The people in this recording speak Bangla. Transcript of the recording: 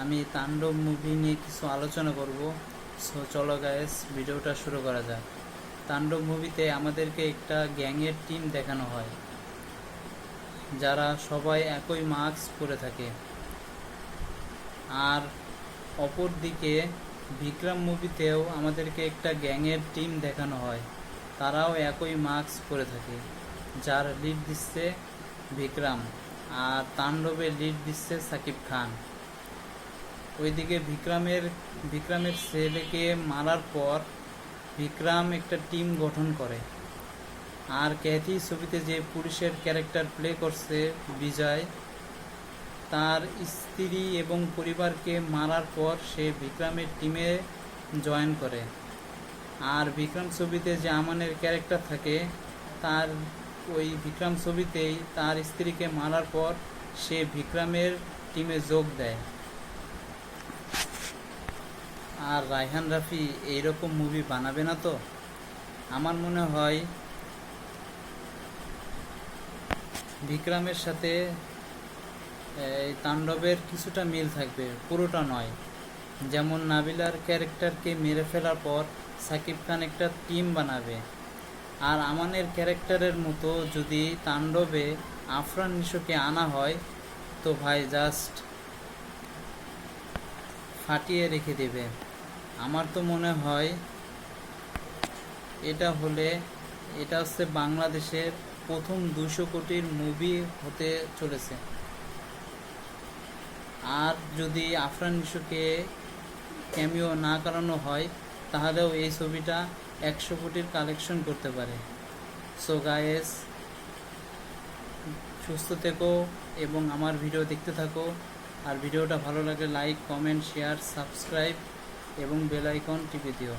আমি তাণ্ডব মুভি নিয়ে কিছু আলোচনা করব। সো চলো গায়েস ভিডিওটা শুরু করা যাক। তাণ্ডব মুভিতে আমাদেরকে একটা গ্যাংয়ের টিম দেখানো হয়। যারা সবাই একই মাস্ক পরে থাকে। আর অপর দিকে বিক্রম মুভিতেও আমাদেরকে একটা গ্যাংয়ের টিম দেখানো হয়। তারাও একই মাস্ক পরে থাকে। যার লিড দিচ্ছে বিক্রম। আর তাণ্ডবের লিড দিচ্ছে সাকিব খান। ওইদিকে বিক্রমের বিক্রমের ছেলেকে মারার পর বিক্রম একটা টিম গঠন করে। আর ক্যাথি ছবিতে যে পুলিশের ক্যারেক্টার প্লে করছে বিজয়, তার স্ত্রী এবং পরিবারকে মারার পর সে বিক্রমের টিমে জয়েন করে। আর বিক্রম ছবিতে যে আমানের ক্যারেক্টার থাকে, তার ওই বিক্রম ছবিতেই তার স্ত্রীকে মারার পর সে বিক্রমের টিমে যোগ দেয়। আর রায়হান রাফি এইরকম মুভি বানাবে না তো? আমার মনে হয় বিক্রমের সাথে, এই তাণ্ডবের কিছুটা মিল থাকবে, পুরোটা নয়। যেমন নাবিলার ক্যারেক্টারকে মেরে ফেলার পর সাকিব খান একটা টিম বানাবে। আর আমানের ক্যারেক্টারের মতো যদি তাণ্ডবে আফরান নিশোকে আনা হয়, তো ভাই জাস্ট ফাটিয়ে রেখে দেবে। আমার তো মনে হয় এটা হলে, এটা হচ্ছে বাংলাদেশের প্রথম দুশো কোটির মুভি হতে চলেছে। আর যদি আফরান নিশোকে ক্যামিও না করানো হয়, তাহলেও এই ছবিটা একশো কোটির কালেকশন করতে পারে। সো গায়েস সুস্থ থেকো এবং আমার ভিডিও দেখতে থাকো। আর ভিডিওটা ভালো লাগলে লাইক কমেন্ট শেয়ার সাবস্ক্রাইব এবং বেল আইকন টিপে দিও।